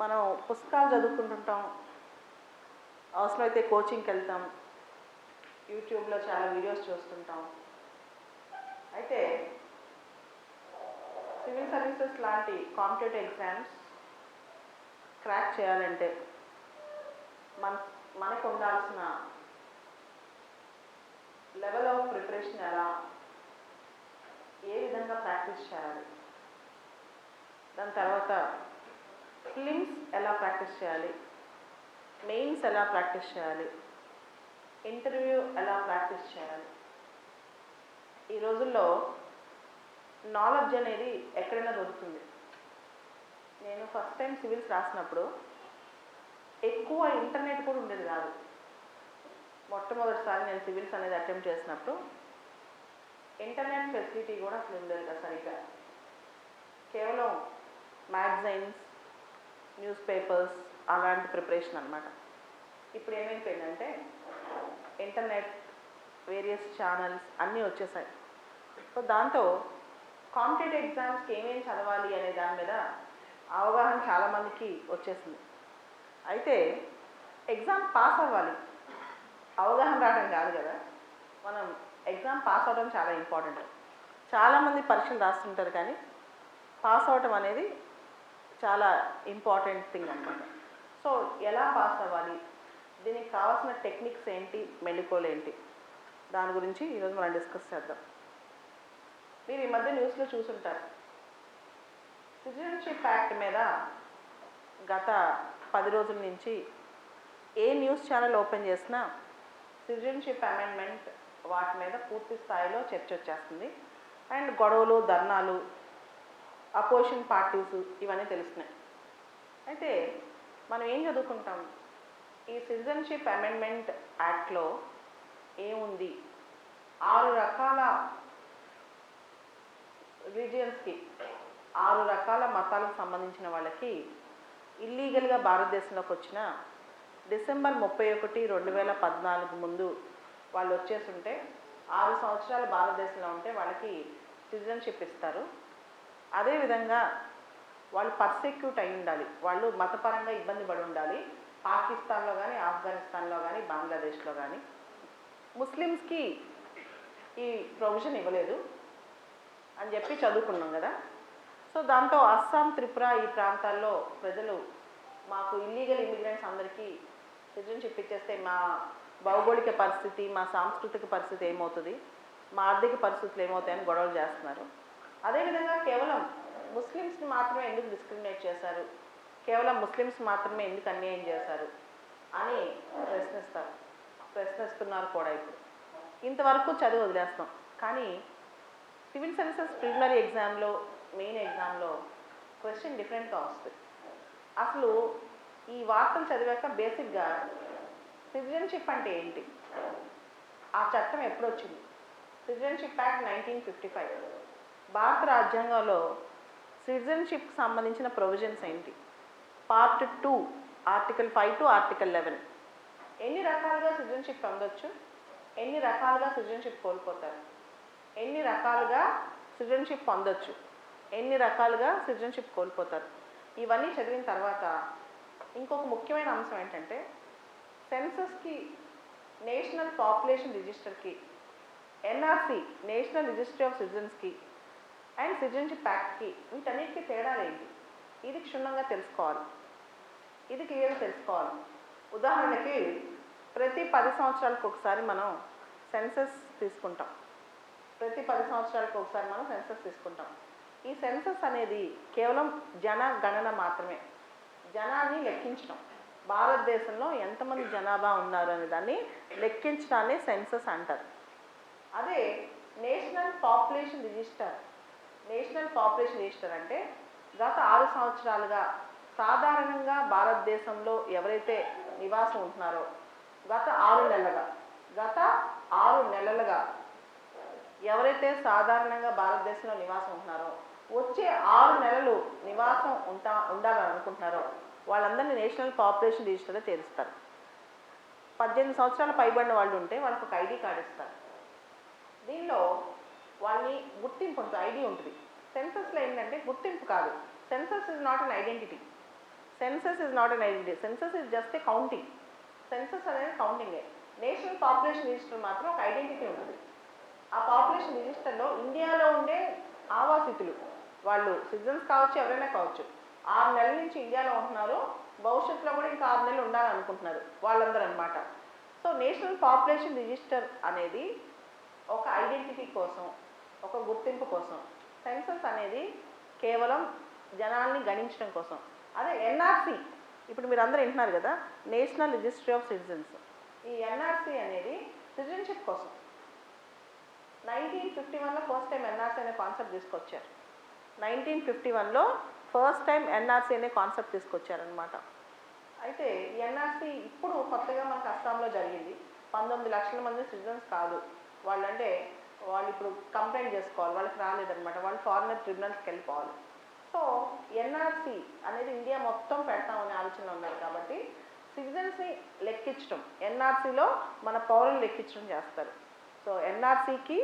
మనం పుస్తకాలు చదువుకుంటుంటాం. అవసరమైతే కోచింగ్కి వెళ్తాం. యూట్యూబ్లో చాలా వీడియోస్ చూస్తుంటాం. అయితే సివిల్ సర్వీసెస్ లాంటి కాంపిటేటివ్ ఎగ్జామ్స్ క్రాక్ చేయాలంటే మన మనకు ఉండాల్సిన లెవెల్ ఆఫ్ ప్రిపరేషన్ ఎలా ఏ విధంగా ప్రాక్టీస్ చేయాలి. దాని తర్వాత ఫిలిమ్స్ ఎలా ప్రాక్టీస్ చేయాలి? మెయిన్స్ ఎలా ప్రాక్టీస్ చేయాలి? ఇంటర్వ్యూ ఎలా ప్రాక్టీస్ చేయాలి? ఈ రోజుల్లో నాలెడ్జ్ అనేది ఎక్కడైనా దొరుకుతుంది. నేను ఫస్ట్ టైం సివిల్స్ రాసినప్పుడు ఎక్కువ ఇంటర్నెట్ కూడా ఉండేది కాదు. మొట్టమొదటిసారి నేను సివిల్స్ అనేది అటెంప్ట్ చేసినప్పుడు ఇంటర్నెట్ ఫెసిలిటీ కూడా అసలు ఉండేది కదా సరిగ్గా. కేవలం మ్యాగజైన్స్ న్యూస్ పేపర్స్ అలాంటి ప్రిపరేషన్ అనమాట ఇప్పుడు ఏమైపోయిందంటే ఇంటర్నెట్ వేరియస్ ఛానల్స్ అన్నీ వచ్చేసాయి. సో దాంతో కాంపిటేటివ్ ఎగ్జామ్స్కి ఏమేమి చదవాలి అనే దాని మీద అవగాహన చాలామందికి వచ్చేసింది. అయితే ఎగ్జామ్ పాస్ అవ్వాలి. అవగాహన రావడం కాదు కదా. మనం ఎగ్జామ్ పాస్ అవ్వడం చాలా ఇంపార్టెంట్ చాలామంది పరీక్షలు రాస్తుంటారు కానీ పాస్ అవ్వటం అనేది చాలా ఇంపార్టెంట్ థింగ్ అనమాట సో ఎలా పాస్ అవ్వాలి? దీనికి కావాల్సిన టెక్నిక్స్ ఏంటి? మెళుకోలు ఏంటి? దాని గురించి ఈరోజు మనం డిస్కస్ చేద్దాం. మీరు ఈ మధ్య న్యూస్లో చూసుంటారు. సిటిజన్షిప్ యాక్ట్ మీద గత పది రోజుల నుంచి ఏ న్యూస్ ఛానల్ ఓపెన్ చేసినా సిటిజన్షిప్ అమెండ్మెంట్ వాటి మీద పూర్తి స్థాయిలో చర్చ వచ్చేస్తుంది. అండ్ గొడవలు ధర్నాలు అపోజిషన్ పార్టీస్ ఇవన్నీ తెలుస్తున్నాయి. అయితే మనం ఏం చదువుకుంటాం? ఈ సిటిజన్షిప్ అమెండ్మెంట్ యాక్ట్లో ఏముంది? ఆరు రకాల రిలీజియన్స్కి ఆరు రకాల మతాలకు సంబంధించిన వాళ్ళకి ఇల్లీగల్గా భారతదేశంలోకి వచ్చిన డిసెంబర్ ముప్పై ఒకటి రెండు వేల పద్నాలుగు ముందు వాళ్ళు వచ్చేస్తుంటే ఆరు సంవత్సరాలు భారతదేశంలో ఉంటే వాళ్ళకి సిటిజన్షిప్ ఇస్తారు. అదేవిధంగా వాళ్ళు పర్సెక్యూట్ అయి ఉండాలి. వాళ్ళు మతపరంగా ఇబ్బంది పడి ఉండాలి. పాకిస్తాన్లో కానీ ఆఫ్ఘనిస్తాన్లో కానీ బంగ్లాదేశ్లో కానీ ముస్లిమ్స్కి ఈ ప్రొవిజన్ ఇవ్వలేదు అని చెప్పి చదువుకున్నాం కదా. సో దాంతో అస్సాం త్రిపుర ఈ ప్రాంతాల్లో ప్రజలు మాకు ఇల్లీగల్ ఇమిగ్రెంట్స్ అందరికీ సిటిజన్షిప్ ఇచ్చేస్తే మా భౌగోళిక పరిస్థితి మా సాంస్కృతిక పరిస్థితి ఏమవుతుంది? మా ఆర్థిక పరిస్థితులు ఏమవుతాయని గొడవలు చేస్తున్నారు. అదేవిధంగా కేవలం ముస్లిమ్స్ని మాత్రమే ఎందుకు డిస్క్రిమినేట్ చేశారు? కేవలం ముస్లిమ్స్ మాత్రమే ఎందుకు అన్యాయం చేశారు? అని ప్రశ్నిస్తారు. ప్రశ్నిస్తున్నారు కూడా ఇప్పుడు. ఇంతవరకు చదువు వదిలేస్తాం. కానీ సివిల్ సర్వీసెస్ ప్రిలిమినరీ ఎగ్జామ్లో మెయిన్ ఎగ్జామ్లో క్వశ్చన్ డిఫరెంట్గా వస్తుంది. అసలు ఈ వార్తలు చదివాక బేసిక్గా సిటిజన్షిప్ అంటే ఏంటి? ఆ చట్టం ఎప్పుడొచ్చింది citizenship act nineteen fifty five. భారత రాజ్యాంగంలో సిటిజన్షిప్కి సంబంధించిన ప్రొవిజన్స్ ఏంటి? Part two article five to article eleven ఎన్ని రకాలుగా సిటిజన్షిప్ పొందొచ్చు? ఎన్ని రకాలుగా సిటిజన్షిప్ కోల్పోతారు? ఎన్ని రకాలుగా సిటిజన్షిప్ పొందొచ్చు? ఎన్ని రకాలుగా సిటిజన్షిప్ కోల్పోతారు? ఇవన్నీ చదివిన తర్వాత ఇంకొక ముఖ్యమైన అంశం ఏంటంటే సెన్సస్కి నేషనల్ పాపులేషన్ రిజిస్టర్కి ఎన్ఆర్సి నేషనల్ రిజిస్ట్రీ ఆఫ్ సిటిజన్స్కి అండ్ సిటిజన్షిప్ యాక్ట్కి వీటన్నిటికీ తేడాలు ఏంటి? ఇది క్షుణ్ణంగా తెలుసుకోవాలి. ఇది క్లియర్గా తెలుసుకోవాలి. ఉదాహరణకి ప్రతి పది సంవత్సరాలకు ఒకసారి మనం సెన్సస్ తీసుకుంటాం. ప్రతి పది సంవత్సరాలకు ఒకసారి మనం సెన్సస్ తీసుకుంటాం. ఈ సెన్సస్ అనేది కేవలం జన గణన మాత్రమే. జనాన్ని లెక్కించడం. భారతదేశంలో ఎంతమంది జనాభా ఉన్నారు అనే దాన్ని లెక్కించడాన్ని సెన్సస్ అంటారు. అదే national population register national population register అంటే గత ఆరు సంవత్సరాలుగా సాధారణంగా భారతదేశంలో ఎవరైతే నివాసం ఉంటున్నారో గత ఆరు నెలలుగా గత ఆరు నెలలుగా ఎవరైతే సాధారణంగా భారతదేశంలో నివాసం ఉంటున్నారో వచ్చే ఆరు నెలలు నివాసం ఉంటా ఉండాలని అనుకుంటున్నారో వాళ్ళందరినీ నేషనల్ పాపులేషన్ రిజిస్టర్లో చేరుస్తారు. పద్దెనిమిది సంవత్సరాల పైబడిన వాళ్ళు ఉంటే వాళ్ళకి ఒక ఐడి కార్డు ఇస్తారు. దీనిలో వాళ్ళని గుర్తింపు ఉంటుంది ఐడి ఉంటుంది. సెన్సస్లో ఏంటంటే గుర్తింపు కాదు. Census is not an identity. Census is not an identity. Census is just a counting. Census అనేది కౌంటింగే. నేషనల్ పాపులేషన్ రిజిస్టర్ మాత్రం ఒక ఐడెంటిటీ ఉంటుంది. ఆ పాపులేషన్ రిజిస్టర్లో ఇండియాలో ఉండే ఆవాసితులు వాళ్ళు సిటిజన్స్ కావచ్చు ఎవరైనా కావచ్చు ఆరు నెలల నుంచి ఇండియాలో ఉంటున్నారు. భవిష్యత్తులో కూడా ఇంకా ఆరు నెలలు ఉండాలనుకుంటున్నారు వాళ్ళందరూ అనమాట సో నేషనల్ పాపులేషన్ రిజిస్టర్ అనేది ఒక ఐడెంటిటీ కోసం ఒక గుర్తింపు కోసం. సెన్సస్ అనేది కేవలం జనాల్ని గణించడం కోసం. అదే ఎన్ఆర్సి. ఇప్పుడు మీరు అందరూ వింటున్నారు కదా నేషనల్ రిజిస్ట్రీ ఆఫ్ సిటిజన్స్. ఈ ఎన్ఆర్సి అనేది సిటిజన్షిప్ కోసం. నైన్టీన్ ఫిఫ్టీ వన్లో ఫస్ట్ టైం ఎన్ఆర్సీ అనే కాన్సెప్ట్ తీసుకొచ్చారు. నైన్టీన్ ఫిఫ్టీ వన్లో ఫస్ట్ టైం ఎన్ఆర్సీ అనే కాన్సెప్ట్ తీసుకొచ్చారనమాట అయితే ఈ ఎన్ఆర్సీ ఇప్పుడు కొత్తగా మనకు అస్సాంలో జరిగింది. పంతొమ్మిది లక్షల మంది సిటిజన్స్ కాదు. వాళ్ళంటే వాళ్ళు ఇప్పుడు కంప్లైంట్ చేసుకోవాలి వాళ్ళకి రాలేదనమాట వాళ్ళు ఫారినర్ ట్రిబ్యునల్స్కి వెళ్ళిపోవాలి. సో ఎన్ఆర్సీ అనేది ఇండియా మొత్తం పెడతామనే ఆలోచన ఉన్నారు కాబట్టి సిటిజన్స్ని లెక్కించడం ఎన్ఆర్సీలో మన పౌరులు లెక్కించడం చేస్తారు. సో ఎన్ఆర్సీకి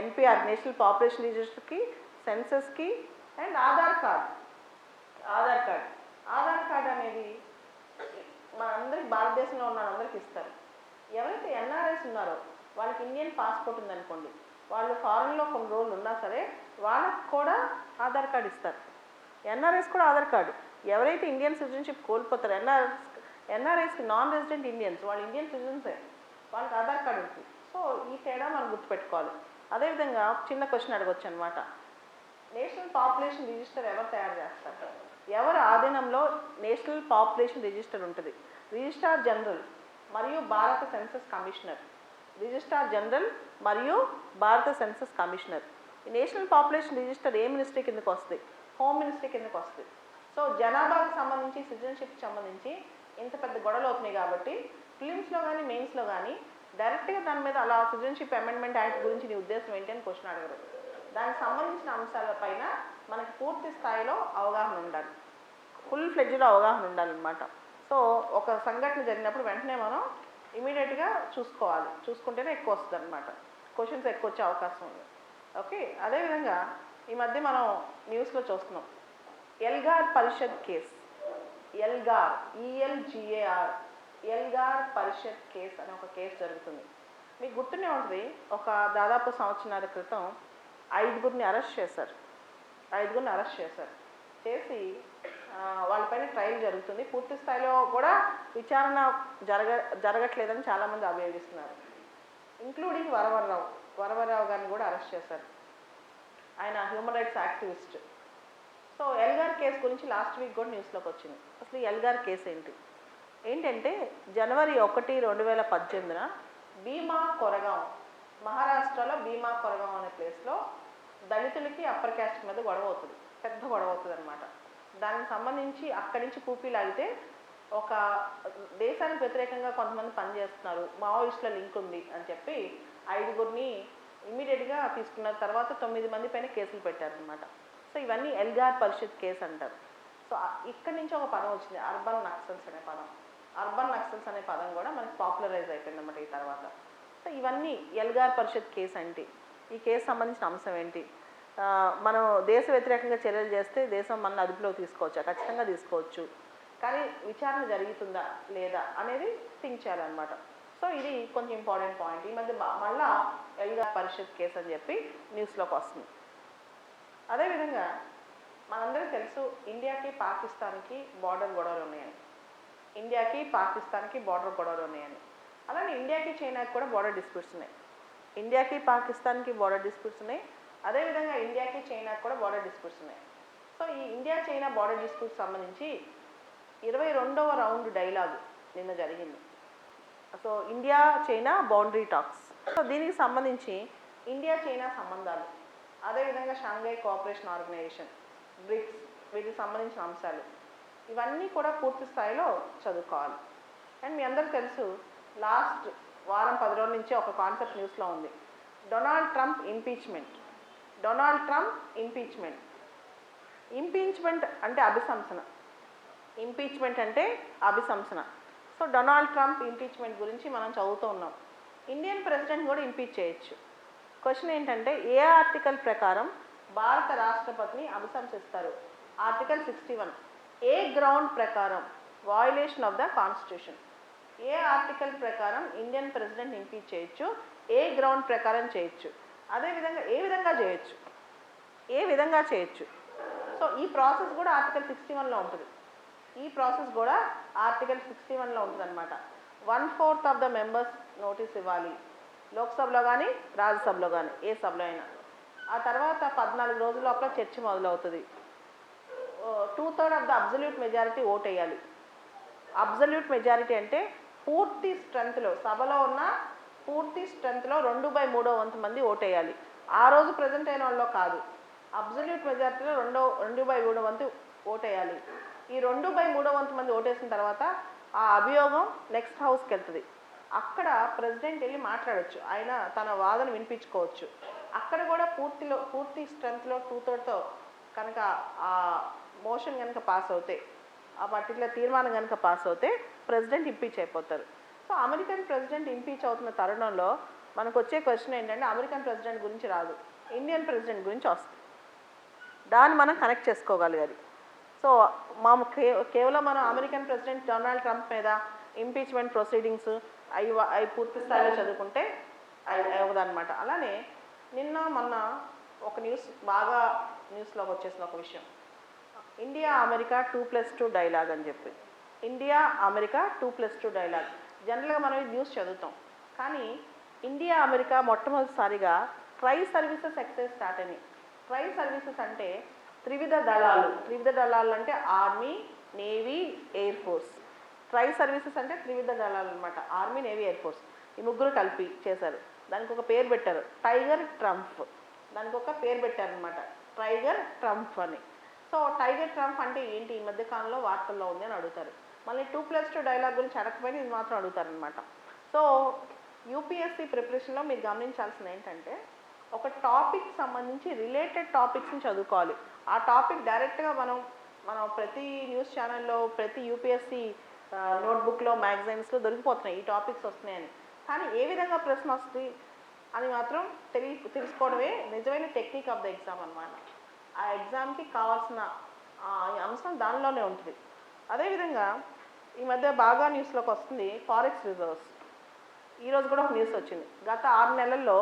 ఎన్పిఆర్ నేషనల్ పాపులేషన్ రిజిస్టర్కి సెన్సస్కి and Aadhaar card. Aadhaar card. Aadhaar card అనేది మనందరికి భారతదేశంలో ఉన్న అందరికి ఇస్తారు. ఎవరైతే ఎన్ఆర్ఎస్ ఉన్నారో వాళ్ళకి ఇండియన్ పాస్పోర్ట్ ఉందనుకోండి వాళ్ళు ఫారెన్లో కొన్ని రోజులు ఉన్నా సరే వాళ్ళకు కూడా ఆధార్ కార్డ్ ఇస్తారు. ఎన్ఆర్ఎస్ కూడా ఆధార్ కార్డు. ఎవరైతే ఇండియన్ సిటిజన్షిప్ కోల్పోతారో ఎన్ఆర్ఎస్ ఎన్ఆర్ఐస్కి నాన్ రెసిడెంట్ ఇండియన్స్ వాళ్ళు ఇండియన్ సిటిజన్సే వాళ్ళకి ఆధార్ కార్డు ఉంటుంది. సో ఈ తేడా మనం గుర్తుపెట్టుకోవాలి. అదేవిధంగా చిన్న క్వశ్చన్ అడగొచ్చు అనమాట నేషనల్ పాపులేషన్ రిజిస్టర్ ఎవరు తయారు చేస్తారు? ఎవరి ఆధీనంలో నేషనల్ పాపులేషన్ రిజిస్టర్ ఉంటుంది? రిజిస్ట్రార్ జనరల్ మరియు భారత సెన్సస్ కమిషనర్ రిజిస్ట్రార్ జనరల్ మరియు భారత సెన్సస్ కమిషనర్. ఈ నేషనల్ పాపులేషన్ రిజిస్టర్ ఏ మినిస్ట్రీ కిందకు వస్తుంది? హోమ్ మినిస్ట్రీ కిందకు వస్తుంది. సో జనాభాకు సంబంధించి సిటిజన్షిప్కి సంబంధించి ఇంత పెద్ద గొడవలు అవుతున్నాయి కాబట్టి ఫిలిమ్స్లో కానీ మెయిన్స్లో కానీ డైరెక్ట్గా దాని మీద అలా సిటిజన్షిప్ అమెండ్మెంట్ యాక్ట్ గురించి నీ ఉద్దేశం ఏంటి అని క్వశ్చన్ అడగరు. దానికి సంబంధించిన అంశాలపైన మనకి పూర్తి స్థాయిలో అవగాహన ఉండాలి. ఫుల్ ఫ్లెడ్జ్లో అవగాహన ఉండాలన్నమాట. సో ఒక సంఘటన జరిగినప్పుడు వెంటనే మనం ఇమీడియట్గా చూసుకోవాలి. చూసుకుంటేనే ఎక్కువ వస్తుంది అనమాట క్వశ్చన్స్ ఎక్కువ వచ్చే అవకాశం ఉంది. ఓకే అదేవిధంగా ఈ మధ్య మనం న్యూస్లో చూస్తున్నాం. Elgar Parishad case Elgar E L G A R Elgar Parishad case అనే ఒక కేసు జరుగుతుంది. మీకు గుర్తునే ఉంటుంది ఒక దాదాపు సంవత్సరాల క్రితం ఐదుగురిని అరెస్ట్ చేశారు. ఐదుగురిని అరెస్ట్ చేశారు. చేసి వాళ్ళపైన ట్రయల్ జరుగుతుంది. పూర్తి స్థాయిలో కూడా విచారణ జరగ జరగట్లేదని చాలామంది అభియోగిస్తున్నారు. ఇంక్లూడింగ్ వరవరరావు వరవరరావు గారిని కూడా అరెస్ట్ చేశారు. ఆయన human rights activist. So Elgar case గురించి లాస్ట్ వీక్ కూడా న్యూస్లోకి వచ్చింది. అసలు ఎల్గార్ కేసు ఏంటి? ఏంటంటే జనవరి ఒకటి రెండు వేల పద్దెనిమిదిన భీమా కొరగాం మహారాష్ట్రలో భీమా కొరగాం అనే ప్లేస్లో దళితులకి అప్పర్ క్యాస్ట్ మీద గొడవ అవుతుంది. పెద్ద గొడవ అవుతుంది అనమాట దానికి సంబంధించి అక్కడి నుంచి కూపీ లాగితే ఒక దేశానికి వ్యతిరేకంగా కొంతమంది పనిచేస్తున్నారు. మావోయిస్టుల లింక్ ఉంది అని చెప్పి ఐదుగురిని ఇమీడియట్గా తీసుకున్న తర్వాత తొమ్మిది మంది పైన కేసులు పెట్టారనమాట సో ఇవన్నీ ఎల్గార్ పరిషత్ కేసు అంటారు. సో ఇక్కడి నుంచి ఒక పదం వచ్చింది. అర్బన్ నక్సల్స్ అనే పదం. అర్బన్ నక్సల్స్ అనే పదం కూడా మనకి పాపులరైజ్ అయిపోయింది అన్నమాట ఈ తర్వాత. సో ఇవన్నీ ఎల్గార్ పరిషత్ కేసు ఏంటి ఈ కేసు సంబంధించిన అంశం ఏంటి? మనం దేశ వ్యతిరేకంగా చర్యలు చేస్తే దేశం మన అదుపులో తీసుకోవచ్చా ఖచ్చితంగా తీసుకోవచ్చు. కానీ విచారణ జరుగుతుందా లేదా అనేది థింక్ చేయాలన్నమాట. సో ఇది కొంచెం ఇంపార్టెంట్ పాయింట్ ఈ మధ్య మళ్ళా ఎల్గా పరిషత్ కేసు అని చెప్పి న్యూస్లోకి వస్తుంది. అదేవిధంగా మనందరికీ తెలుసు ఇండియాకి పాకిస్తాన్కి బార్డర్ గొడవలు ఉన్నాయని. ఇండియాకి పాకిస్తాన్కి బార్డర్ గొడవలు ఉన్నాయని. అలానే ఇండియాకి చైనాకి కూడా బార్డర్ డిస్ప్యూట్స్ ఉన్నాయి. ఇండియాకి పాకిస్తాన్కి బార్డర్ డిస్ప్యూట్స్ ఉన్నాయి. అదేవిధంగా ఇండియాకి చైనాకి కూడా బార్డర్ డిస్ప్యూట్స్ ఉన్నాయి. సో ఈ ఇండియా చైనా బార్డర్ డిస్ప్యూట్స్ సంబంధించి ఇరవై రెండవ రౌండ్ డైలాగ్ నిన్న జరిగింది. So India China boundary talks so దీనికి సంబంధించి ఇండియా చైనా సంబంధాలు అదేవిధంగా షాంఘై కోఆపరేషన్ ఆర్గనైజేషన్ బ్రిక్స్ వీటికి సంబంధించిన అంశాలు ఇవన్నీ కూడా పూర్తి స్థాయిలో చదువుకోవాలి. అండ్ మీ అందరికీ తెలుసు లాస్ట్ వారం పది రోజుల నుంచి ఒక కాన్సెప్ట్ న్యూస్లో ఉంది. Donald Trump impeachment Donald Trump impeachment. Impeachment అంటే అభిశంసన. ఇంపీచ్మెంట్ అంటే అభిశంసన. సో డొనాల్డ్ ట్రంప్ ఇంపీచ్మెంట్ గురించి మనం చదువుతూ ఉన్నాం. ఇండియన్ ప్రెసిడెంట్ కూడా ఇంపీచ్ చేయొచ్చు. క్వశ్చన్ ఏంటంటే ఏ ఆర్టికల్ ప్రకారం భారత రాష్ట్రపతిని అభిశంసిస్తారు? Article sixty one. ఏ గ్రౌండ్ ప్రకారం? Violation of the constitution. A article ప్రకారం ఇండియన్ ప్రెసిడెంట్ ఇంపీచ్ చేయొచ్చు? ఏ గ్రౌండ్ ప్రకారం చేయొచ్చు? అదేవిధంగా ఏ విధంగా చేయొచ్చు? ఏ విధంగా చేయొచ్చు? సో ఈ ప్రాసెస్ కూడా ఆర్టికల్ సిక్స్టీ వన్లో ఉంటుంది. ఈ ప్రాసెస్ కూడా ఆర్టికల్ సిక్స్టీ వన్లో ఉంటుంది అనమాట one fourth of the members notice ఇవ్వాలి. లోక్సభలో కానీ రాజ్యసభలో కానీ ఏ సభలో అయినా. ఆ తర్వాత పద్నాలుగు రోజుల లోపల చర్చ మొదలవుతుంది. Two third of the absolute majority vote వేయాలి. అబ్జల్యూట్ మెజారిటీ అంటే పూర్తి స్ట్రెంత్లో సభలో ఉన్న పూర్తి స్ట్రెంత్లో రెండు బై మూడో వంతు మంది ఓటేయాలి. ఆ రోజు ప్రజెంట్ అయిన వాళ్ళలో కాదు. అబ్జల్యూట్ మెజార్టీలో రెండో రెండు బై మూడో వంతు ఓటేయాలి. ఈ రెండు బై మూడో వంతు మంది ఓటేసిన తర్వాత ఆ అభియోగం నెక్స్ట్ హౌస్కి వెళ్తుంది. అక్కడ ప్రెసిడెంట్ వెళ్ళి మాట్లాడొచ్చు. ఆయన తన వాదన వినిపించుకోవచ్చు. అక్కడ కూడా పూర్తిలో పూర్తి స్ట్రెంత్లో టూ థర్డ్తో కనుక ఆ మోషన్ కనుక పాస్ అవుతే ఆ పర్టికులర్ తీర్మానం కనుక పాస్ అవుతే ప్రెసిడెంట్ ఇంపీచ్ అయిపోతారు. సో అమెరికన్ ప్రెసిడెంట్ ఇంపీచ్ అవుతున్న తరుణంలో మనకు వచ్చే క్వశ్చన్ ఏంటంటే అమెరికన్ ప్రెసిడెంట్ గురించి రాదు. ఇండియన్ ప్రెసిడెంట్ గురించి వస్తుంది. దాన్ని మనం కనెక్ట్ చేసుకోగలగాలి. సో మా కేవలం మనం అమెరికన్ ప్రెసిడెంట్ డొనాల్డ్ ట్రంప్ మీద ఇంపీచ్మెంట్ ప్రొసీడింగ్స్ అవి అవి పూర్తి స్థాయిలో చదువుకుంటే అవ్వదన్నమాట. అలానే నిన్న మొన్న ఒక న్యూస్ బాగా న్యూస్లోకి వచ్చేసిన ఒక విషయం. India America two plus two dialogue అని చెప్పి. India America two plus two dialogue. జనరల్గా మనం న్యూస్ చదువుతాం. కానీ ఇండియా అమెరికా మొట్టమొదటిసారిగా ట్రై సర్వీసెస్ ఎక్సైజ్ స్టార్ట్ అయినాయి. ట్రై సర్వీసెస్ అంటే త్రివిధ దళాలు. త్రివిధ దళాలు అంటే army navy air force. Tri services అంటే త్రివిధ దళాలు అనమాట ఆర్మీ నేవీ ఎయిర్ ఫోర్స్. ఈ ముగ్గురు కలిపి చేశారు. దానికి ఒక పేరు పెట్టారు. Tiger Trump. దానికి ఒక పేరు పెట్టారనమాట టైగర్ ట్రంప్ అని. సో టైగర్ ట్రంప్ అంటే ఏంటి? ఈ మధ్య కాలంలో వార్తల్లో ఉంది అని అడుగుతారు. మళ్ళీ టూ ప్లస్ టూ డైలాగ్ గురించి అడగకపోయినా ఇది మాత్రం అడుగుతారనమాట సో యూపీఎస్సీ ప్రిపరేషన్లో మీరు గమనించాల్సింది ఏంటంటే ఒక టాపిక్ సంబంధించి రిలేటెడ్ టాపిక్స్ని చదువుకోవాలి. ఆ టాపిక్ డైరెక్ట్గా మనం మనం ప్రతి న్యూస్ ఛానల్లో ప్రతి యూపీఎస్సీ నోట్బుక్లో మ్యాగజైన్స్లో దొరికిపోతున్నాయి. ఈ టాపిక్స్ వస్తున్నాయని. కానీ ఏ విధంగా ప్రశ్న వస్తుంది అని మాత్రం తెలి తెలుసుకోవడమే నిజమైన టెక్నిక్ ఆఫ్ ద ఎగ్జామ్ అనమాట ఆ ఎగ్జామ్కి కావాల్సిన ఆ అంశం దానిలోనే ఉంటుంది. అదేవిధంగా ఈ మధ్య బాగా న్యూస్లోకి వస్తుంది ఫారెక్స్ రిజర్వ్స్. ఈరోజు కూడా ఒక న్యూస్ వచ్చింది. గత ఆరు నెలల్లో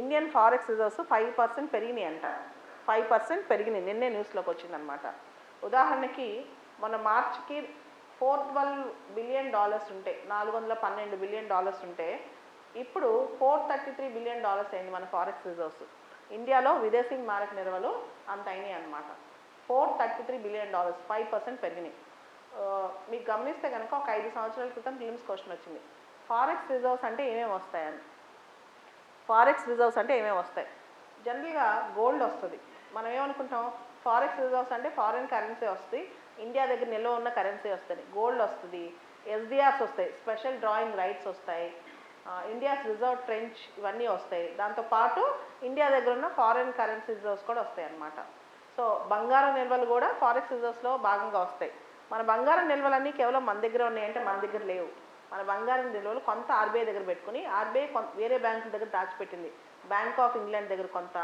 Indian forex reserves five percent పెరిగినాయి అంట ఫైవ్ పర్సెంట్ పెరిగినాయి. నిన్నే న్యూస్లోకి వచ్చిందనమాట ఉదాహరణకి మన మార్చ్కి ఫోర్ ట్వెల్వ్ బిలియన్ డాలర్స్ ఉంటే నాలుగు వందల పన్నెండు బిలియన్ డాలర్స్ ఉంటే ఇప్పుడు four thirty three billion dollars అయింది మన ఫారెక్స్ రిజర్వ్స్. ఇండియాలో విదేశీ మారక నిల్వలు అంత అయినాయి అనమాట four thirty three billion dollars five percent పెరిగినాయి. మీకు గమనిస్తే కనుక ఒక ఐదు సంవత్సరాల క్రితం ఫిలిమ్స్ క్వశ్చన్ వచ్చింది. ఫారెక్స్ రిజర్వ్స్ అంటే ఏమేమి వస్తాయని? ఫారెక్స్ రిజర్వ్స్ అంటే ఏమేమి వస్తాయి? జనరల్గా గోల్డ్ వస్తుంది. మనం ఏమనుకుంటాం? ఫారెక్స్ రిజర్వ్స్ అంటే ఫారిన్ కరెన్సీ వస్తుంది. ఇండియా దగ్గర నిల్వ ఉన్న కరెన్సీ వస్తుంది. గోల్డ్ వస్తుంది. ఎస్డిఆర్స్ వస్తాయి. స్పెషల్ డ్రాయింగ్ రైట్స్ వస్తాయి. ఇండియాస్ రిజర్వ్ ట్రెంచ్ ఇవన్నీ వస్తాయి. దాంతోపాటు ఇండియా దగ్గర ఉన్న ఫారిన్ కరెన్సీ రిజర్వ్స్ కూడా వస్తాయి అన్నమాట. సో బంగారం నిల్వలు కూడా ఫారెక్స్ రిజర్వ్స్లో భాగంగా వస్తాయి. మన బంగారం నిల్వలన్నీ కేవలం మన దగ్గర ఉన్నాయంటే మన దగ్గర లేవు. మన బంగారం నిల్వలు కొంత ఆర్బీఐ దగ్గర పెట్టుకుని ఆర్బీఐ వేరే బ్యాంకుల దగ్గర దాచిపెట్టింది. బ్యాంక్ ఆఫ్ ఇంగ్లాండ్ దగ్గర కొంత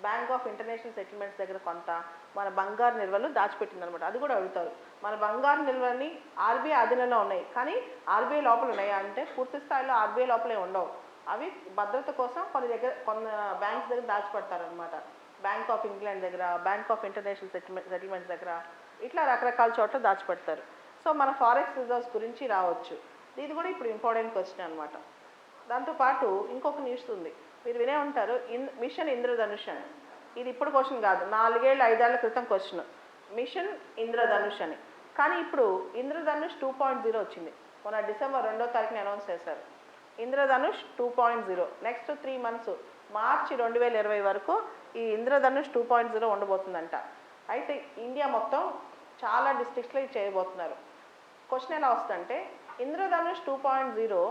బ్యాంక్ ఆఫ్ ఇంటర్నేషనల్ సెటిల్మెంట్స్ దగ్గర కొంత మన బంగారు నిల్వలు దాచిపెట్టింది అనమాట అది కూడా అడుగుతారు. మన బంగారు నిల్వలని ఆర్బీఐ అధీనంలో ఉన్నాయి. కానీ ఆర్బీఐ లోపల ఉన్నాయా అంటే పూర్తి స్థాయిలో ఆర్బీఐ లోపలే ఉండవు. అవి భద్రత కోసం కొన్ని దగ్గర కొన్ని బ్యాంక్స్ దగ్గర దాచిపెడతారనమాట బ్యాంక్ ఆఫ్ ఇంగ్లాండ్ దగ్గర bank of international settlement settlements దగ్గర ఇట్లా రకరకాల చోట్ల దాచిపెడతారు. సో మన ఫారెక్స్ రిజర్వ్స్ గురించి రావచ్చు. ఇది కూడా ఇప్పుడు ఇంపార్టెంట్ క్వశ్చన్ అనమాట దాంతోపాటు ఇంకొక న్యూస్ ఉంది. మీరు వినే ఉంటారు ఇన్ మిషన్ ఇంద్రధనుష్ అని. ఇది ఇప్పుడు క్వశ్చన్ కాదు నాలుగేళ్ళు ఐదేళ్ళ క్రితం క్వశ్చన్. మిషన్ ఇంద్రధనుష్ అని. కానీ ఇప్పుడు ఇంద్రధనుష్ టూ పాయింట్ జీరో వచ్చింది. మొన్న డిసెంబర్ రెండో తారీఖున అనౌన్స్ చేశారు. Indradhanush two point zero. Next three months మార్చి రెండు వేల ఇరవై వరకు ఈ ఇంద్రధనుష్ టూ పాయింట్ జీరో ఉండబోతుందంట. అయితే ఇండియా మొత్తం చాలా డిస్ట్రిక్ట్స్లో ఇది చేయబోతున్నారు. క్వశ్చన్ ఎలా వస్తుందంటే Indradhanush two point zero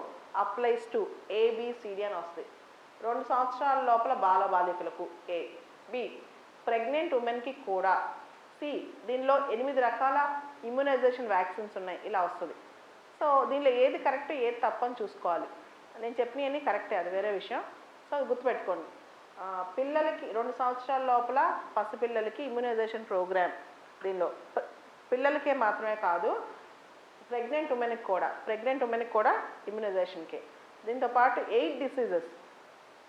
applies to A B C D అని వస్తుంది. రెండు సంవత్సరాల లోపల బాల బాలికలకు ఏ బి ప్రెగ్నెంట్ ఉమెన్కి కూడా సి దీనిలో ఎనిమిది రకాల ఇమ్యునైజేషన్ వ్యాక్సిన్స్ ఉన్నాయి ఇలా వస్తుంది. సో దీనిలో ఏది కరెక్ట్ ఏది తప్పని చూసుకోవాలి. నేను చెప్పినవన్నీ కరెక్టే అది వేరే విషయం. సో అది గుర్తుపెట్టుకోండి. పిల్లలకి రెండు సంవత్సరాల లోపల పసిపిల్లలకి ఇమ్యునైజేషన్ ప్రోగ్రామ్ దీనిలో. పిల్లలకే మాత్రమే కాదు ప్రెగ్నెంట్ ఉమెన్కి కూడా ప్రెగ్నెంట్ ఉమెన్కి కూడా ఇమ్యునైజేషన్కి దీంతో పాటు ఎయిట్ డిసీజెస్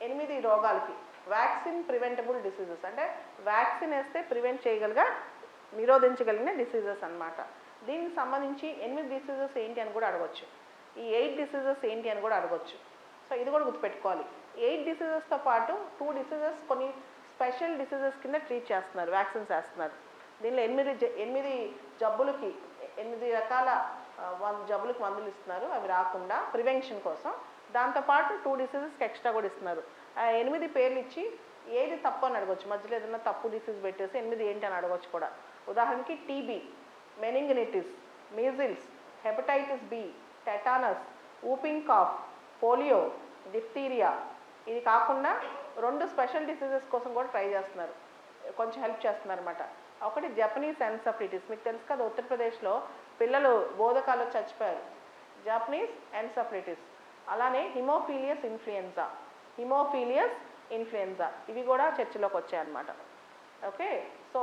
ఎనిమిది రోగాలకి వ్యాక్సిన్ ప్రివెంటబుల్ డిసీజెస్ అంటే వ్యాక్సిన్ వేస్తే ప్రివెంట్ చేయగలిగా నిరోధించగలిగిన డిసీజెస్ అన్నమాట. దీనికి సంబంధించి ఎనిమిది డిసీజెస్ ఏంటి అని కూడా అడగొచ్చు. ఈ ఎయిట్ డిసీజెస్ ఏంటి అని కూడా అడగొచ్చు. సో ఇది కూడా గుర్తుపెట్టుకోవాలి. ఎయిట్ డిసీజెస్తో పాటు టూ డిసీజెస్ కొన్ని స్పెషల్ డిసీజెస్ కింద ట్రీట్ చేస్తున్నారు వ్యాక్సిన్స్ వేస్తున్నారు. దీనిలో ఎనిమిది జ- ఎనిమిది జబ్బులకి ఎనిమిది రకాల వంద జబ్బులకు మందులు ఇస్తున్నారు. అవి రాకుండా ప్రివెన్షన్ కోసం. దాంతోపాటు టూ డిసీజెస్కి ఎక్స్ట్రా కూడా ఇస్తున్నారు. ఆ ఎనిమిది పేర్లు ఇచ్చి ఏది తప్పు అని అడగొచ్చు. మధ్యలో ఏదైనా తప్పు డిసీజ్ పెట్టేసి ఎనిమిది ఏంటి అని అడగొచ్చు కూడా. ఉదాహరణకి TB meningitis measles hepatitis B tetanus whooping cough polio diphtheria ఇది కాకుండా రెండు స్పెషల్ డిసీజెస్ కోసం కూడా ట్రై చేస్తున్నారు. కొంచెం హెల్ప్ చేస్తున్నారు అనమాట ఒకటి జపనీస్ ఎన్సఫ్లిటిస్ మీకు తెలుసు కదా ఉత్తరప్రదేశ్లో పిల్లలు బోధకాలు చచ్చిపోయారు. జపనీస్ ఎన్సఫ్లిటిస్ అలానే హిమోఫీలియస్ ఇన్ఫ్లుయెన్జా హిమోఫీలియస్ ఇన్ఫ్లుయెన్జా ఇవి కూడా చర్చలోకి వచ్చాయన్నమాట. ఓకే సో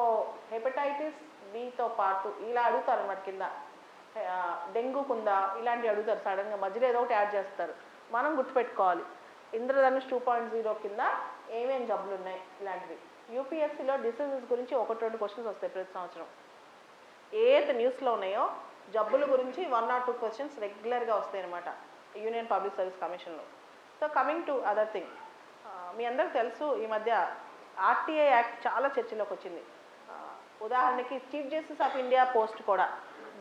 హెపటైటిస్ బితో పాటు ఇలా అడుగుతారు అన్నమాట కింద. డెంగ్యూ కుందా ఇలాంటివి అడుగుతారు సడన్గా మధ్యలో ఏదో ఒకటి యాడ్ చేస్తారు. మనం గుర్తుపెట్టుకోవాలి. ఇంద్రధనుష్ టూ పాయింట్ జీరో కింద ఏమేమి జబ్బులు ఉన్నాయి ఇలాంటివి. యూపీఎస్సీలో డిసీజెస్ గురించి ఒకటి రెండు క్వశ్చన్స్ వస్తాయి ప్రతి సంవత్సరం. ఏది న్యూస్లో ఉన్నాయో జబ్బుల గురించి వన్ ఆర్ టూ క్వశ్చన్స్ రెగ్యులర్గా వస్తాయి అనమాట యూనియన్ పబ్లిక్ సర్వీస్ కమిషన్లో. So coming to other thing మీ అందరికి తెలుసు ఈ మధ్య ఆర్టీఐ యాక్ట్ చాలా చర్చలోకి వచ్చింది. ఉదాహరణకి chief justice of India post కూడా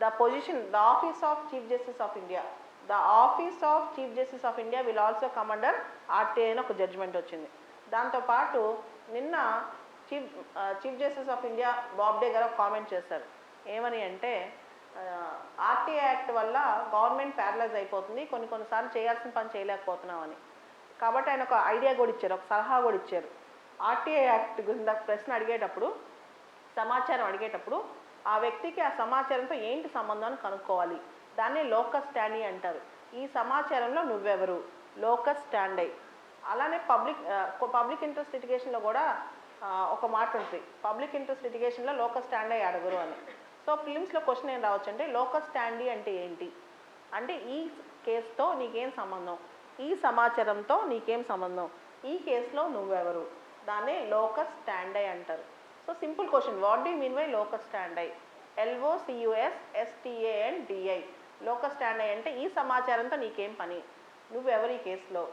the position the office of chief justice of India the office of chief justice of India will also come under RTI అని ఒక జడ్జిమెంట్ వచ్చింది. దాంతోపాటు నిన్న chief chief justice of India Bobde గారు comment చేశారు. ఏమని అంటే ఆర్టీ యాక్ట్ వల్ల గవర్నమెంట్ ప్యారలైజ్ అయిపోతుంది కొన్ని కొన్నిసార్లు చేయాల్సిన పని చేయలేకపోతున్నామని. కాబట్టి ఆయన ఒక ఐడియా కూడా ఇచ్చారు ఒక సలహా కూడా ఇచ్చారు. ఆర్టీఐ యాక్ట్ గురించి ప్రశ్న అడిగేటప్పుడు సమాచారం అడిగేటప్పుడు ఆ వ్యక్తికి ఆ సమాచారంతో ఏంటి సంబంధం అని కనుక్కోవాలి. దాన్ని లోకస్ స్టాండీ అంటారు. ఈ సమాచారంలో నువ్వెవరు? Locus standi. అలానే పబ్లిక్ పబ్లిక్ ఇంట్రెస్ట్ లిటిగేషన్లో కూడా ఒక మాట ఉంది. పబ్లిక్ ఇంట్రెస్ట్ లిటిగేషన్లో లోకల్ స్టాండై అడగరు అని. సో ఫిలిమ్స్లో క్వశ్చన్ ఏం రావచ్చు అంటే లోకల్ స్టాండీ అంటే ఏంటి? అంటే ఈ కేసుతో నీకేం సంబంధం? ఈ సమాచారంతో నీకేం సంబంధం? ఈ కేసులో నువ్వెవరు? దాన్నే లోకస్ స్టాండై అంటారు. So simple question what do mean by locus standi L O C U S S T A N D I. Locus standi అంటే ఈ సమాచారంతో నీకేం పని? నువ్వెవరు ఈ కేసులో?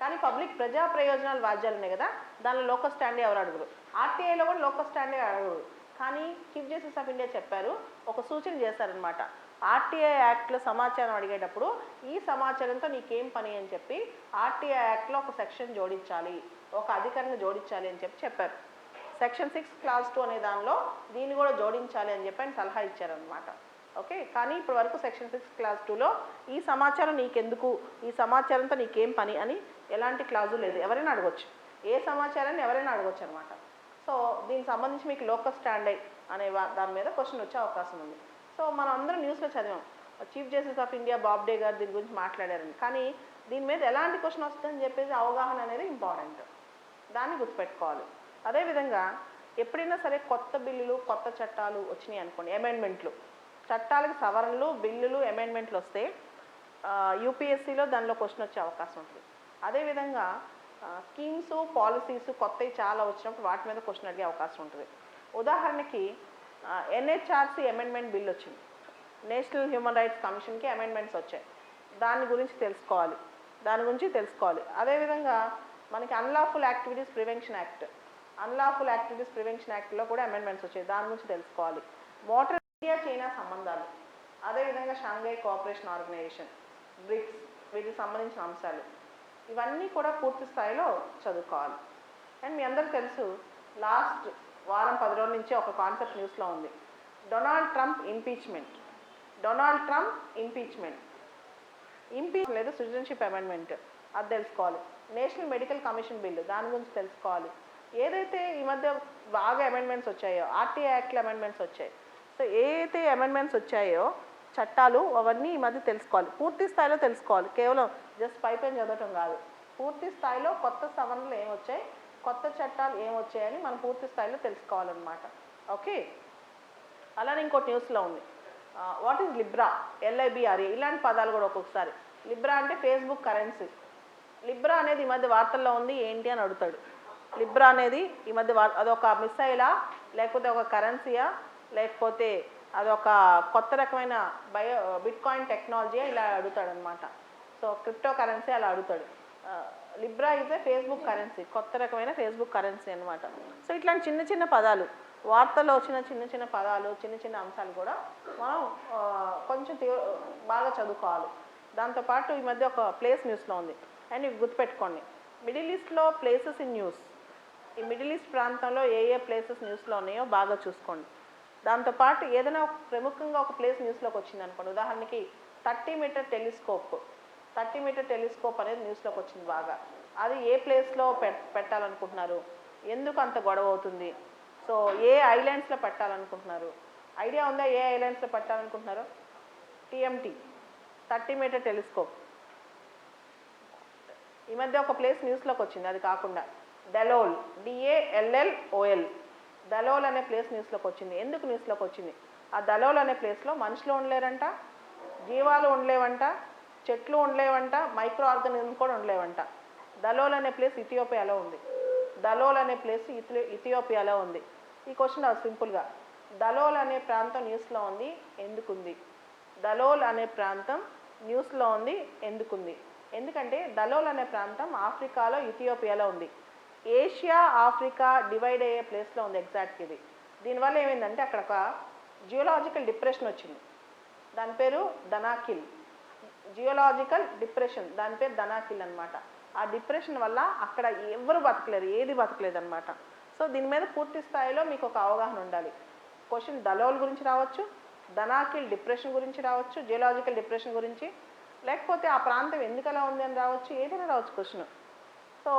కానీ పబ్లిక్ ప్రజా ప్రయోజనాలు వాద్యాలు ఉన్నాయి కదా దానిలో లోకల్ స్టాండే ఎవరు అడుగురు. ఆర్టీఐలో కూడా లోకల్ స్టాండే అడగరు. కానీ చీఫ్ జస్టిస్ ఆఫ్ ఇండియా చెప్పారు ఒక సూచన చేశారనమాట ఆర్టీఐ యాక్ట్లో సమాచారం అడిగేటప్పుడు ఈ సమాచారంతో నీకేం పని అని చెప్పి ఆర్టీఐ యాక్ట్లో ఒక సెక్షన్ జోడించాలి ఒక అధికారిని జోడించాలి అని చెప్పి చెప్పారు. సెక్షన్ సిక్స్ క్లాస్ టూ అనే దానిలో దీన్ని కూడా జోడించాలి అని చెప్పి ఆయన సలహా ఇచ్చారనమాట ఓకే? కానీ ఇప్పటి వరకు సెక్షన్ సిక్స్ క్లాస్ టూలో ఈ సమాచారం నీకెందుకు? ఈ సమాచారంతో నీకేం పని అని ఎలాంటి క్లాజు లేదు. ఎవరైనా అడగొచ్చు. ఏ సమాచారాన్ని ఎవరైనా అడగొచ్చు అనమాట సో దీనికి సంబంధించి మీకు లోకల్ స్టాండర్డ్ అనే దాని మీద క్వశ్చన్ వచ్చే అవకాశం ఉంది. సో మనం అందరం న్యూస్లో చదివాం. Chief justice of India Bobde గారు దీని గురించి మాట్లాడారని కానీ దీని మీద ఎలాంటి క్వశ్చన్ వస్తుందని చెప్పేసి అవగాహన అనేది ఇంపార్టెంట్. దాన్ని గుర్తుపెట్టుకోవాలి. అదేవిధంగా ఎప్పుడైనా సరే కొత్త బిల్లులు కొత్త చట్టాలు వచ్చినాయి అనుకోండి అమెండ్మెంట్లు. చట్టాలకు సవరణలు బిల్లులు అమెండ్మెంట్లు వస్తే యూపీఎస్సీలో దానిలో క్వశ్చన్ వచ్చే అవకాశం ఉంటుంది. అదేవిధంగా స్కీమ్స్ పాలసీస్ కొత్తవి చాలా వచ్చినప్పుడు వాటి మీద క్వశ్చన్ అడిగే అవకాశం ఉంటుంది. ఉదాహరణకి ఎన్హెచ్ఆర్సీ అమెండ్మెంట్ బిల్ వచ్చింది. నేషనల్ హ్యూమన్ రైట్స్ కమిషన్కి అమెండ్మెంట్స్ వచ్చాయి. దాని గురించి తెలుసుకోవాలి. దాని గురించి తెలుసుకోవాలి. అదేవిధంగా మనకి unlawful activities prevention act. Unlawful activities prevention యాక్ట్లో కూడా అమెండ్మెంట్స్ వచ్చాయి. దాని గురించి తెలుసుకోవాలి. వాటర్ ఇండియా చైనా సంబంధాలు. అదేవిధంగా షాంఘై కోఆపరేషన్ ఆర్గనైజేషన్ బ్రిక్స్ వీటికి సంబంధించిన అంశాలు. ఇవన్నీ కూడా పూర్తి స్థాయిలో చదువుకోవాలి. అండ్ మీ అందరికీ తెలుసు లాస్ట్ వారం పది రోజుల నుంచి ఒక కాన్సెప్ట్ న్యూస్లో ఉంది. Donald Trump impeachment. Donald Trump impeachment. Impeach లేదు సిటిజన్షిప్ అమెండ్మెంట్. అది తెలుసుకోవాలి. నేషనల్ మెడికల్ కమిషన్ బిల్లు దాని గురించి తెలుసుకోవాలి. ఏదైతే ఈ మధ్య బాగా అమెండ్మెంట్స్ వచ్చాయో ఆర్టీఐ యాక్ట్లో అమెండ్మెంట్స్ వచ్చాయి. సో ఏదైతే అమెండ్మెంట్స్ వచ్చాయో చట్టాలు అవన్నీ ఈ మధ్య తెలుసుకోవాలి. పూర్తి స్థాయిలో తెలుసుకోవాలి. కేవలం జస్ట్ పైపైన చదవటం కాదు. పూర్తి స్థాయిలో కొత్త సవరణలు ఏమొచ్చాయి కొత్త చట్టాలు ఏమొచ్చాయని మనం పూర్తి స్థాయిలో తెలుసుకోవాలన్నమాట. ఓకే? అలానే ఇంకోటి న్యూస్లో ఉంది. వాట్ ఈజ్ లిబ్రా ఎల్ఐబిఆర్ఏ ఇలాంటి పదాలు కూడా ఒక్కొక్కసారి. లిబ్రా అంటే ఫేస్బుక్ కరెన్సీ లిబ్రా అనేది ఈ మధ్య వార్తల్లో ఉంది ఏంటి అని అడుగుతాడు. లిబ్రా అనేది ఈ మధ్య వార్ అదొక మిసైలా లేకపోతే ఒక కరెన్సీయా లేకపోతే అదొక కొత్త రకమైన బయో బిట్ కాయిన్ టెక్నాలజీ ఇలా అడుగుతాడు అనమాట సో క్రిప్టో కరెన్సీ అలా అడుగుతాడు. Libra is a Facebook currency కొత్త రకమైన ఫేస్బుక్ కరెన్సీ అనమాట సో ఇట్లాంటి చిన్న చిన్న పదాలు వార్తల్లో వచ్చిన చిన్న చిన్న పదాలు చిన్న చిన్న అంశాలు కూడా మనం కొంచెం తీవ్ర బాగా చదువుకోవాలి. దాంతోపాటు ఈ మధ్య ఒక ప్లేస్ న్యూస్లో ఉంది. అండ్ ఇవి గుర్తుపెట్టుకోండి. మిడిల్ ఈస్ట్లో ప్లేసెస్ ఇన్ న్యూస్. ఈ మిడిల్ ఈస్ట్ ప్రాంతంలో ఏ ఏ ప్లేసెస్ న్యూస్లో ఉన్నాయో బాగా చూసుకోండి. దాంతోపాటు ఏదైనా ప్రముఖంగా ఒక ప్లేస్ న్యూస్లోకి వచ్చింది అనుకోండి. ఉదాహరణకి thirty meter telescope. Thirty meter telescope అనేది న్యూస్లోకి వచ్చింది బాగా. అది ఏ ప్లేస్లో పె పెట్టాలనుకుంటున్నారు? ఎందుకు అంత గొడవ అవుతుంది? సో ఏ ఐలాండ్స్లో పెట్టాలనుకుంటున్నారు? ఐడియా ఉందా ఏ ఐలాండ్స్లో పెట్టాలనుకుంటున్నారు? TMT thirty meter telescope. ఈ మధ్య ఒక ప్లేస్ న్యూస్లోకి వచ్చింది అది కాకుండా. డెలోల్. డిఏఎల్ఎల్ ఓఎల్ దలోల్ అనే ప్లేస్ న్యూస్లోకి వచ్చింది. ఎందుకు న్యూస్లోకి వచ్చింది? ఆ దలోల్ అనే ప్లేస్లో మనుషులు ఉండలేరంట జీవాలు ఉండలేవంట చెట్లు ఉండలేవంట మైక్రో ఆర్గానిజం కూడా ఉండలేవంట. దలోల్ అనే ప్లేస్ ఇథియోపియాలో ఉంది. దలోల్ అనే ప్లేస్ ఇథి ఇథియోపియాలో ఉంది. ఈ క్వశ్చన్ సింపుల్గా. దలోల్ అనే ప్రాంతం న్యూస్లో ఉంది ఎందుకుంది? దలోల్ అనే ప్రాంతం న్యూస్లో ఉంది ఎందుకుంది? ఎందుకంటే దలోల్ అనే ప్రాంతం ఆఫ్రికాలో ఇథియోపియాలో ఉంది. ఏషియా ఆఫ్రికా డివైడ్ అయ్యే ప్లేస్లో ఉంది ఎగ్జాక్ట్ ఇది. దీనివల్ల ఏమైందంటే అక్కడ ఒక జియోలాజికల్ డిప్రెషన్ వచ్చింది. దాని పేరు ధనాకిల్ జియోలాజికల్ డిప్రెషన్ దాని పేరు దనాకిల్ అనమాట ఆ డిప్రెషన్ వల్ల అక్కడ ఎవరు బతకలేరు ఏది బతకలేదు అనమాట సో దీని మీద పూర్తి స్థాయిలో మీకు ఒక అవగాహన ఉండాలి. క్వశ్చన్ దలోల్ గురించి రావచ్చు ధనాకిల్ డిప్రెషన్ గురించి రావచ్చు జియోలాజికల్ డిప్రెషన్ గురించి లేకపోతే ఆ ప్రాంతం ఎందుకు అలా ఉంది అని రావచ్చు ఏదైనా రావచ్చు క్వశ్చన్ సో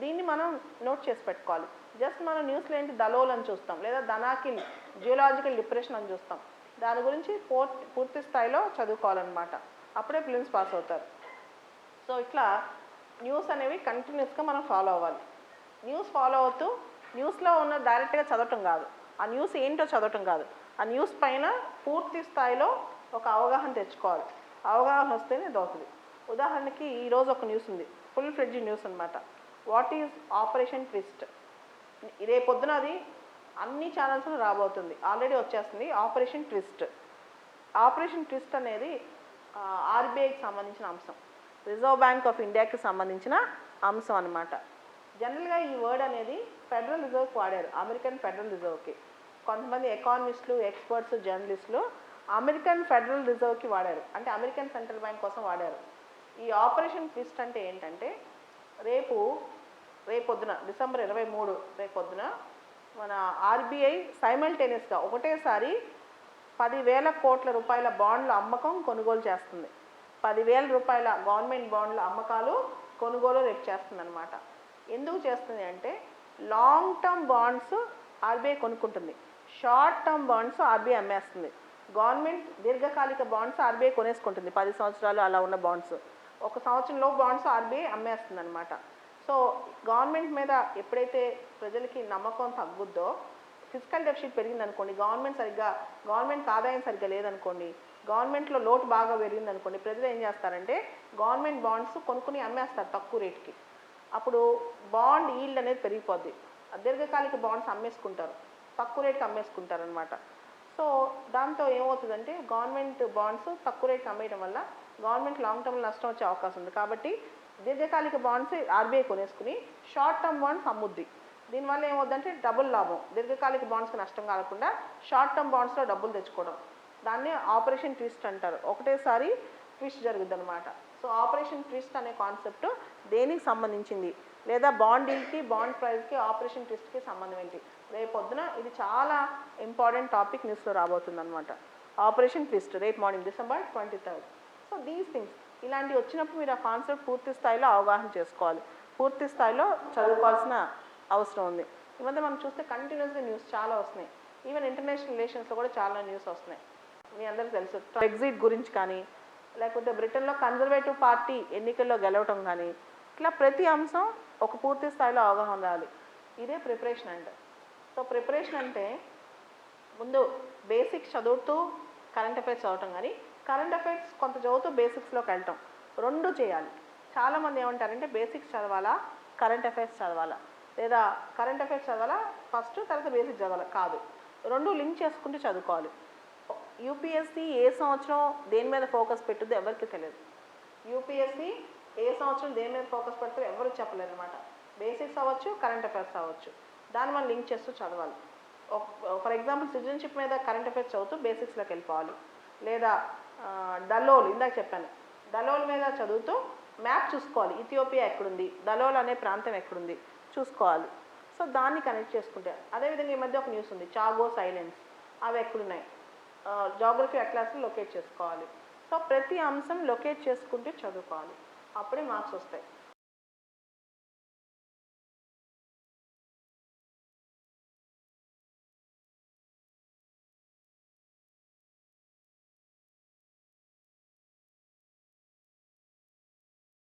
దీన్ని మనం నోట్ చేసి పెట్టుకోవాలి. జస్ట్ మనం న్యూస్లో ఏంటి దలోల్ అని చూస్తాం లేదా ధనాకిల్ జియోలాజికల్ డిప్రెషన్ అని చూస్తాం. దాని గురించి పూర్తి పూర్తి స్థాయిలో చదువుకోవాలన్నమాట. అప్పుడే ఫిలిమ్స్ పాస్ అవుతారు. సో ఇట్లా న్యూస్ అనేవి కంటిన్యూస్గా మనం ఫాలో అవ్వాలి. న్యూస్ ఫాలో అవుతూ న్యూస్లో ఉన్న డైరెక్ట్గా చదవటం కాదు. ఆ న్యూస్ ఏంటో చదవటం కాదు. ఆ న్యూస్ పైన పూర్తి స్థాయిలో ఒక అవగాహన తెచ్చుకోవాలి. అవగాహన వస్తేనే దోతుంది ఉదాహరణకి ఈరోజు ఒక న్యూస్ ఉంది. ఫుల్ ఫ్రిడ్జ్ న్యూస్ అనమాట వాట్ ఈజ్ ఆపరేషన్ ట్విస్ట్? రేపొద్దున అది అన్ని ఛానల్స్లో రాబోతుంది. ఆల్రెడీ వచ్చేస్తుంది. ఆపరేషన్ ట్విస్ట్ ఆపరేషన్ ట్విస్ట్ అనేది ఆర్బీఐకి సంబంధించిన అంశం. రిజర్వ్ బ్యాంక్ ఆఫ్ ఇండియాకి సంబంధించిన అంశం అనమాట జనరల్గా ఈ వర్డ్ అనేది ఫెడరల్ రిజర్వ్కి వాడారు. అమెరికన్ ఫెడరల్ రిజర్వ్కి కొంతమంది ఎకానమిస్టులు ఎక్స్పర్ట్స్ జర్నలిస్టులు అమెరికన్ ఫెడరల్ రిజర్వ్కి వాడారు. అంటే అమెరికన్ సెంట్రల్ బ్యాంక్ కోసం వాడారు. ఈ ఆపరేషన్ ట్విస్ట్ అంటే ఏంటంటే రేపు రేపొద్దున డిసెంబర్ ఇరవై మూడు రేపొద్దున మన ఆర్బీఐ సైమల్టేనియస్గా ఒకటేసారి పదివేల కోట్ల రూపాయల బాండ్ల అమ్మకం కొనుగోలు చేస్తుంది. పదివేల రూపాయల గవర్నమెంట్ బాండ్ల అమ్మకాలు కొనుగోలు రేపు చేస్తుంది అనమాట ఎందుకు చేస్తుంది అంటే లాంగ్ టర్మ్ బాండ్స్ ఆర్బీఐ కొనుక్కుంటుంది. షార్ట్ టర్మ్ బాండ్స్ ఆర్బీఐ అమ్మేస్తుంది. గవర్నమెంట్ దీర్ఘకాలిక బాండ్స్ ఆర్బీఐ కొనేసుకుంటుంది. పది సంవత్సరాలు అలా ఉన్న బాండ్స్. ఒక సంవత్సరంలో బాండ్స్ ఆర్బీఐ అమ్మేస్తుంది అనమాట సో గవర్నమెంట్ మీద ఎప్పుడైతే ప్రజలకి నమ్మకం తగ్గుద్దో ఫిజికల్ డెఫిషిట్ పెరిగింది అనుకోండి గవర్నమెంట్ సరిగ్గా గవర్నమెంట్ ఆదాయం సరిగ్గా లేదనుకోండి గవర్నమెంట్లో లోటు బాగా పెరిగింది అనుకోండి ప్రజలు ఏం చేస్తారంటే గవర్నమెంట్ బాండ్స్ కొనుక్కుని అమ్మేస్తారు తక్కువ రేట్కి. అప్పుడు బాండ్ ఈల్డ్ అనేది పెరిగిపోద్ది. దీర్ఘకాలిక బాండ్స్ అమ్మేసుకుంటారు. తక్కువ రేట్కి అమ్మేసుకుంటారు అనమాట సో దాంతో ఏమవుతుందంటే గవర్నమెంట్ బాండ్స్ తక్కువ రేట్కి అమ్మేయడం వల్ల గవర్నమెంట్ లాంగ్ టర్మ్ నష్టం వచ్చే అవకాశం ఉంది. కాబట్టి దీర్ఘకాలిక బాండ్స్ ఆర్బీఐ కొనేసుకుని షార్ట్ టర్మ్ బాండ్స్ అమ్ముద్ది దీనివల్ల ఏమవుద్దంటే డబుల్ లాభం. దీర్ఘకాలిక బాండ్స్కి నష్టం కాకుండా షార్ట్ టర్మ్ బాండ్స్లో డబ్బులు తెచ్చుకోవడం. దాన్ని ఆపరేషన్ ట్విస్ట్ అంటారు. ఒకటేసారి ట్విస్ట్ జరుగుద్ది అనమాట సో ఆపరేషన్ ట్విస్ట్ అనే కాన్సెప్ట్ దేనికి సంబంధించింది? లేదా బాండింగ్కి బాండ్ ప్రైస్కి ఆపరేషన్ ట్విస్ట్కి సంబంధం ఏంటి? రేపొద్దున ఇది చాలా ఇంపార్టెంట్ టాపిక్ న్యూస్లో రాబోతుంది అనమాట ఆపరేషన్ ట్విస్ట్ రేపు morning December twenty third so these things ఇలాంటివి వచ్చినప్పుడు మీరు ఆ కాన్సెప్ట్ పూర్తి స్థాయిలో అవగాహన చేసుకోవాలి. పూర్తి స్థాయిలో చదువుకోవాల్సిన అవసరం ఉంది. ఇవన్నీ మనం చూస్తే కంటిన్యూస్గా న్యూస్ చాలా వస్తున్నాయి. ఈవెన్ ఇంటర్నేషనల్ రిలేషన్స్లో కూడా చాలా న్యూస్ వస్తున్నాయి. మీ అందరికీ తెలుసు ఎగ్జిట్ గురించి కానీ లేకపోతే బ్రిటన్లో కన్జర్వేటివ్ పార్టీ ఎన్నికల్లో గెలవటం కానీ ఇట్లా ప్రతి అంశం ఒక పూర్తి స్థాయిలో అవగాహన రావాలి. ఇదే ప్రిపరేషన్ అంటే. సో ప్రిపరేషన్ అంటే ముందు బేసిక్ చదువుతూ కరెంట్ అఫైర్స్ చదవటం కానీ కరెంట్ అఫైర్స్ కొంత చదువుతూ బేసిక్స్లోకి వెళ్ళటం రెండు చేయాలి. చాలామంది ఏమంటారంటే బేసిక్స్ చదవాలా కరెంట్ అఫైర్స్ చదవాలా? లేదా కరెంట్ అఫైర్స్ చదవాలా ఫస్ట్ తర్వాత బేసిక్స్ చదవాలా? కాదు. రెండు లింక్ చేసుకుంటూ చదువుకోవాలి. యూపీఎస్సీ ఏ సంవత్సరం దేని మీద ఫోకస్ పెట్టుద్దో ఎవరికి తెలియదు. యూపీఎస్సీ ఏ సంవత్సరం దేని మీద ఫోకస్ పెడతారో ఎవరు చెప్పలేరు అనమాట బేసిక్స్ అవ్వచ్చు కరెంట్ అఫైర్స్ అవ్వచ్చు. దాన్ని మనం లింక్ చేస్తూ చదవాలి. ఫర్ ఎగ్జాంపుల్ సిటిజన్షిప్ మీద కరెంట్ అఫైర్స్ చదువుతూ బేసిక్స్లోకి వెళ్ళిపోవాలి. లేదా దలోల్ ఇందాక చెప్పాను. డలోల్ మీద చదువుతూ మ్యాప్ చూసుకోవాలి. ఇథియోపియా ఎక్కడుంది? డలోల్ అనే ప్రాంతం ఎక్కడుంది? చూసుకోవాలి. సో దాన్ని కనెక్ట్ చేసుకుంటే. అదేవిధంగా ఈ మధ్య ఒక న్యూస్ ఉంది. చాగో సైలెన్స్ అవి ఎక్కడున్నాయి? జాగ్రఫీ అట్లాస్లో లొకేట్ చేసుకోవాలి. సో ప్రతి అంశం లొకేట్ చేసుకుంటూ చదువుకోవాలి. అప్పుడే మార్క్స్ వస్తాయి.